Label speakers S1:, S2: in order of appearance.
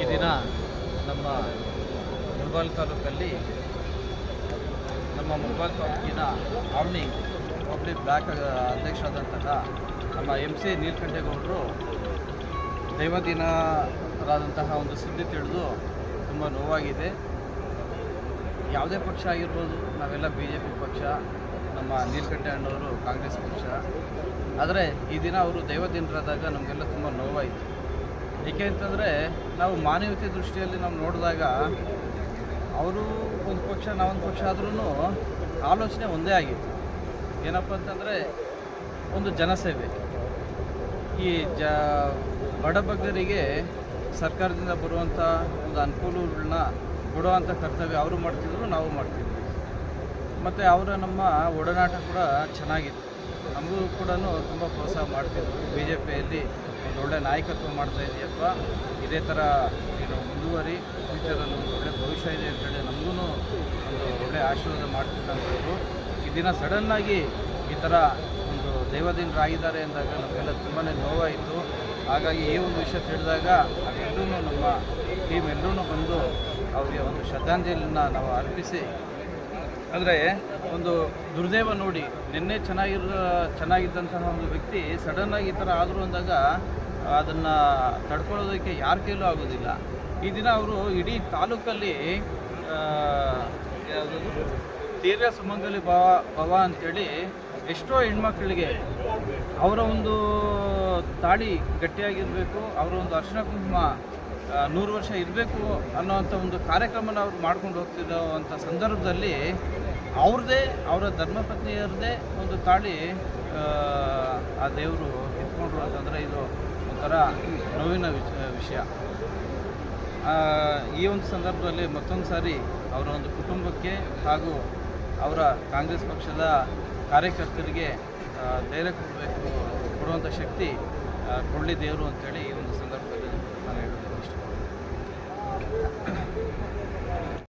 S1: ಈ ದಿನ ನಮ್ಮ ಮುಳಬಾಲ್ ತಾಲೂಕಲ್ಲಿ ನಮ್ಮ ಮುಳಬಾಲ್ ತಾಲೂಕಿನ ಆವಣಿ ಪಬ್ಲಿಕ್ ಬ್ಲಾಕ್ ಅಧ್ಯಕ್ಷರಾದಂತಹ ನಮ್ಮ ಎಂ ಸಿ ನೀಲಕಂಠೇಗೌಡರು ದೈವದಿನರಾದಂತಹ ಒಂದು ಸುದ್ದಿ ತಿಳಿದು ತುಂಬ ನೋವಾಗಿದೆ. ಯಾವುದೇ ಪಕ್ಷ ಆಗಿರ್ಬೋದು, ನಾವೆಲ್ಲ ಬಿ ಜೆ ಪಿ ಪಕ್ಷ, ನಮ್ಮ ನೀಲ್ಕಂಠೆ ಅಣ್ಣವರು ಕಾಂಗ್ರೆಸ್ ಪಕ್ಷ. ಆದರೆ ಈ ದಿನ ಅವರು ದೈವದಿನರಾದಾಗ ನಮಗೆಲ್ಲ ತುಂಬ ನೋವಾಯಿತು. ಏಕೆ ಅಂತಂದರೆ ನಾವು ಮಾನವೀಯತೆ ದೃಷ್ಟಿಯಲ್ಲಿ ನಾವು ನೋಡಿದಾಗ ಅವರು ಒಂದು ಪಕ್ಷ ನಾವೊಂದು ಪಕ್ಷ ಆದ್ರೂ ಆಲೋಚನೆ ಒಂದೇ ಆಗಿತ್ತು. ಏನಪ್ಪ ಅಂತಂದರೆ ಒಂದು ಜನಸೇವೆ. ಈ ಜ ಬಡಬಗ್ಗರಿಗೆ ಸರ್ಕಾರದಿಂದ ಬರುವಂಥ ಒಂದು ಅನುಕೂಲಗಳನ್ನ ಕೊಡುವಂಥ ಕರ್ತವ್ಯ ಅವರು ಮಾಡ್ತಿದ್ರು, ನಾವು ಮಾಡ್ತಿದ್ವಿ. ಮತ್ತು ಅವರ ನಮ್ಮ ಒಡನಾಟ ಕೂಡ ಚೆನ್ನಾಗಿತ್ತು. ನಮಗೂ ಕೂಡ ತುಂಬ ಪ್ರೋತ್ಸಾಹ ಮಾಡ್ತಿದ್ರು ಬಿ ಜೆ ಪಿಯಲ್ಲಿ ಒಂದು ಒಳ್ಳೆ ನಾಯಕತ್ವ ಮಾಡ್ತಾ ಇದೆಯಪ್ಪ ಇದೇ ಥರ ಏನು, ಮುಂದುವರಿ ಫ್ಯೂಚರಲ್ಲಿ ಒಂದು ಒಳ್ಳೆ ಭವಿಷ್ಯ ಇದೆ ಅಂತೇಳಿ ನಮಗೂ ಒಂದು ಒಳ್ಳೆ ಆಶೀರ್ವಾದ ಮಾಡ್ತಿದ್ದಂಥವ್ರು ಈ ದಿನ ಸಡನ್ನಾಗಿ ಈ ಥರ ಒಂದು ದೈವದಿಂದರಾಗಿದ್ದಾರೆ ಅಂದಾಗ ನಮಗೆಲ್ಲ ತುಂಬಾ ನೋವಾಯಿತು. ಹಾಗಾಗಿ ಈ ಒಂದು ವಿಷಯ ತಿಳಿದಾಗ ಎಲ್ಲರೂ ನಮ್ಮ ಟೀಮ್ ಎಲ್ಲರೂ ಬಂದು ಅವರಿಗೆ ಒಂದು ಶ್ರದ್ಧಾಂಜಲಿಯನ್ನು ನಾವು ಅರ್ಪಿಸಿ ಅಂದರೆ ಒಂದು ದುರ್ದೈವ ನೋಡಿ, ನಿನ್ನೆ ಚೆನ್ನಾಗಿರೋ, ಚೆನ್ನಾಗಿದ್ದಂತಹ ಒಂದು ವ್ಯಕ್ತಿ ಸಡನ್ನಾಗಿ ಈ ಥರ ಆದರೂ ಅಂದಾಗ ಅದನ್ನು ತಡ್ಕೊಳ್ಳೋದಕ್ಕೆ ಯಾರ ಕೈಲೂ ಆಗೋದಿಲ್ಲ. ಈ ದಿನ ಅವರು ಇಡೀ ತಾಲೂಕಲ್ಲಿ ತೀರ್ಯ ಸುಮಂಗಲಿ ಭವ ಭವ ಅಂಥೇಳಿ ಎಷ್ಟೋ ಹೆಣ್ಮಕ್ಳಿಗೆ ಅವರ ಒಂದು ತಾಳಿ ಗಟ್ಟಿಯಾಗಿರಬೇಕು, ಅವರ ಒಂದು ಅರ್ಶಿನ ಕುಂಕುಮ ನೂರು ವರ್ಷ ಇರಬೇಕು ಅನ್ನೋವಂಥ ಒಂದು ಕಾರ್ಯಕ್ರಮನ ಅವ್ರು ಮಾಡ್ಕೊಂಡು ಹೋಗ್ತಿರೋವಂಥ ಸಂದರ್ಭದಲ್ಲಿ ಅವ್ರದ್ದೇ ಅವರ ಧರ್ಮಪತ್ನಿಯರದೇ ಒಂದು ತಾಳಿ ಆ, ದೇವರು ಎತ್ಕೊಂಡ್ರು ಅಂತಂದರೆ ಇದು ಒಂಥರ ನೋವಿನ ವಿಷ ವಿಷಯ. ಈ ಒಂದು ಸಂದರ್ಭದಲ್ಲಿ ಮತ್ತೊಂದು ಸಾರಿ ಅವರ ಒಂದು ಕುಟುಂಬಕ್ಕೆ ಹಾಗೂ ಅವರ ಕಾಂಗ್ರೆಸ್ ಪಕ್ಷದ ಕಾರ್ಯಕರ್ತರಿಗೆ ಧೈರ್ಯ ಕೊಡಬೇಕು ಕೊಡುವಂಥ ಶಕ್ತಿ ಕೊಳ್ಳಿ ದೇವರು ಅಂತೇಳಿ